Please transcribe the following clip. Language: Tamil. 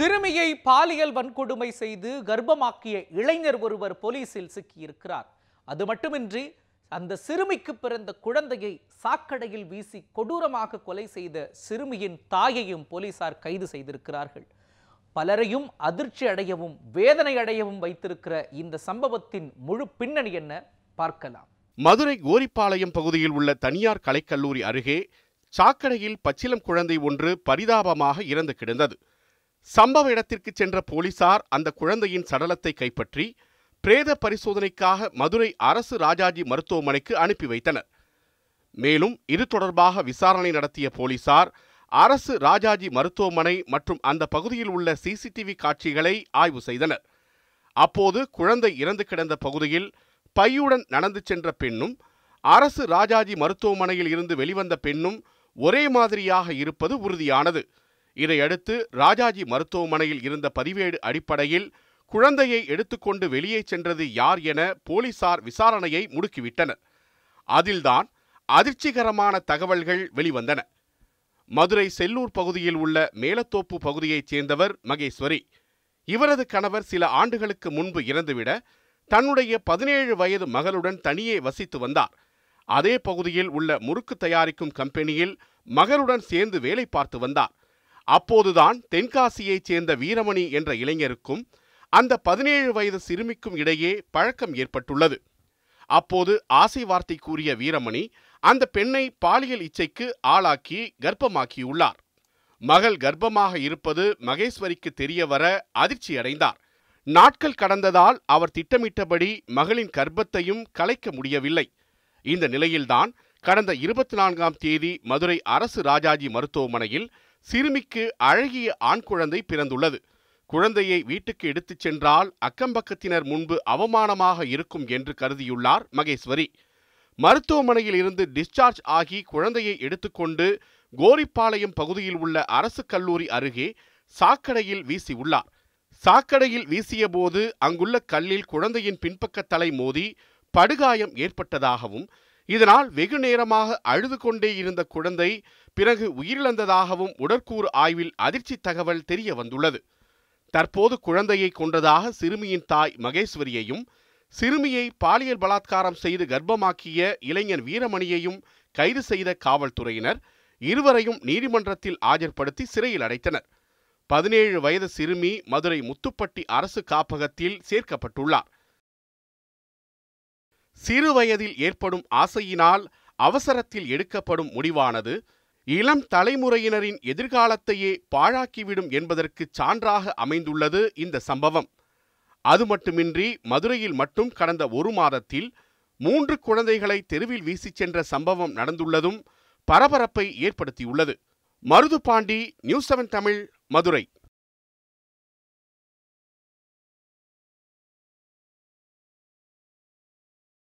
சிறுமியை பாலியல் வன்கொடுமை செய்து கர்ப்பமாக்கிய இளைஞர் ஒருவர் போலீசில் சிக்கியிருக்கிறார். அது மட்டுமின்றி அந்த சிறுமிக்கு பிறந்த குழந்தையை சாக்கடையில் வீசி கொடூரமாக கொலை செய்த சிறுமியின் தாயையும் போலீசார் கைது செய்திருக்கிறார்கள். பலரையும் அதிர்ச்சி அடையவும் வேதனை அடையவும் வைத்திருக்கிற இந்த சம்பவத்தின் முழு பின்னணி என்ன? பார்க்கலாம். மதுரை கோரிப்பாளையம் பகுதியில் உள்ள தனியார் கலைக்கல்லூரி அருகே சாக்கடையில் பச்சிலம் குழந்தை ஒன்று பரிதாபமாக இறந்து கிடந்தது. சம்பவ இடத்திற்கு சென்ற போலீசார் அந்த குழந்தையின் சடலத்தை கைப்பற்றி பிரேத பரிசோதனைக்காக மதுரை அரசு ராஜாஜி மருத்துவமனைக்கு அனுப்பி வைத்தனர். மேலும் இது தொடர்பாக விசாரணை நடத்திய போலீசார் அரசு ராஜாஜி மருத்துவமனை மற்றும் அந்த பகுதியில் உள்ள சிசிடிவி காட்சிகளை ஆய்வு செய்தனர். அப்போது குழந்தை இறந்து கிடந்த பகுதியில் பையுடன் நடந்து சென்ற பெண்ணும் அரசு ராஜாஜி மருத்துவமனையில் இருந்து வெளிவந்த பெண்ணும் ஒரே மாதிரியாக இருப்பது உறுதியானது. இதையடுத்து ராஜாஜி மருத்துவமனையில் இருந்த பதிவேடு அடிப்படையில் குழந்தையை எடுத்துக்கொண்டு வெளியே சென்றது யார் என போலீசார் விசாரணையை முடுக்கிவிட்டனர். அதில்தான் அதிர்ச்சிகரமான தகவல்கள் வெளிவந்தன. மதுரை செல்லூர் பகுதியில் உள்ள மேலத்தோப்பு பகுதியைச் சேர்ந்தவர் மகேஸ்வரி. இவரது கணவர் சில ஆண்டுகளுக்கு முன்பு இறந்துவிட தன்னுடைய பதினேழு வயது மகளுடன் தனியே வசித்து வந்தார். அதே பகுதியில் உள்ள முறுக்கு தயாரிக்கும் கம்பெனியில் மகளுடன் சேர்ந்து வேலை பார்த்து வந்தார். அப்போதுதான் தென்காசியைச் சேர்ந்த வீரமணி என்ற இளைஞருக்கும் அந்த பதினேழு வயது சிறுமிக்கும் இடையே பழக்கம் ஏற்பட்டுள்ளது. அப்போது ஆசை வார்த்தை கூறிய வீரமணி அந்த பெண்ணை பாலியல் இச்சைக்கு ஆளாக்கி கர்ப்பமாக்கியுள்ளார். மகள் கர்ப்பமாக இருப்பது மகேஸ்வரிக்கு தெரியவர அதிர்ச்சியடைந்தார் அதிர்ச்சி அடைந்தார். நாட்கள் கடந்ததால் அவர் திட்டமிட்டபடி மகளின் கர்ப்பத்தையும் கலைக்க முடியவில்லை. இந்த நிலையில்தான் கடந்த இருபத்தி நான்காம் தேதி மதுரை அரசு ராஜாஜி மருத்துவமனையில் சிறுமிக்கு அழகிய ஆண் குழந்தை பிறந்துள்ளது. குழந்தையை வீட்டுக்கு எடுத்துச் சென்றால் அக்கம்பக்கத்தினர் முன்பு அவமானமாக இருக்கும் என்று கருதியுள்ளார் மகேஸ்வரி. மருத்துவமனையில் இருந்து டிஸ்சார்ஜ் ஆகி குழந்தையை எடுத்துக்கொண்டு கோரிப்பாளையம் பகுதியில் உள்ள அரசு கல்லூரி அருகே சாக்கடையில் வீசியுள்ளார். சாக்கடையில் வீசியபோது அங்குள்ள கல்லில் குழந்தையின் பின்பக்க தலை மோதி படுகாயம் ஏற்பட்டதாகவும் இதனால் வெகு நேரமாக அழுது கொண்டே இருந்த குழந்தை பிறகு உயிரிழந்ததாகவும் உடற்கூறு ஆய்வில் அதிர்ச்சி தகவல் தெரிய வந்துள்ளது. தற்போது குழந்தையை கொன்றதாக சிறுமியின் தாய் மகேஸ்வரியையும் சிறுமியை பாலியல் பலாத்காரம் செய்து கர்ப்பமாக்கிய இளைஞன் வீரமணியையும் கைது செய்த காவல்துறையினர் இருவரையும் நீதிமன்றத்தில் ஆஜர்படுத்தி சிறையில் அடைத்தனர். பதினேழு வயது சிறுமி மதுரை முத்துப்பட்டி அரசு காப்பகத்தில் சேர்க்கப்பட்டுள்ளார். சிறு வயதில் ஏற்படும் ஆசையினால் அவசரத்தில் எடுக்கப்படும் முடிவானது இளம் தலைமுறையினரின் எதிர்காலத்தையே பாழாக்கிவிடும் என்பதற்கு சான்றாக அமைந்துள்ளது இந்த சம்பவம். அது மட்டுமின்றி மதுரையில் மட்டும் கடந்த ஒரு மாதத்தில் மூன்று குழந்தைகளை தெருவில் வீசிச் சென்ற சம்பவம் நடந்துள்ளதும் பரபரப்பை ஏற்படுத்தியுள்ளது. Marudhupandi news seven Tamil Madurai.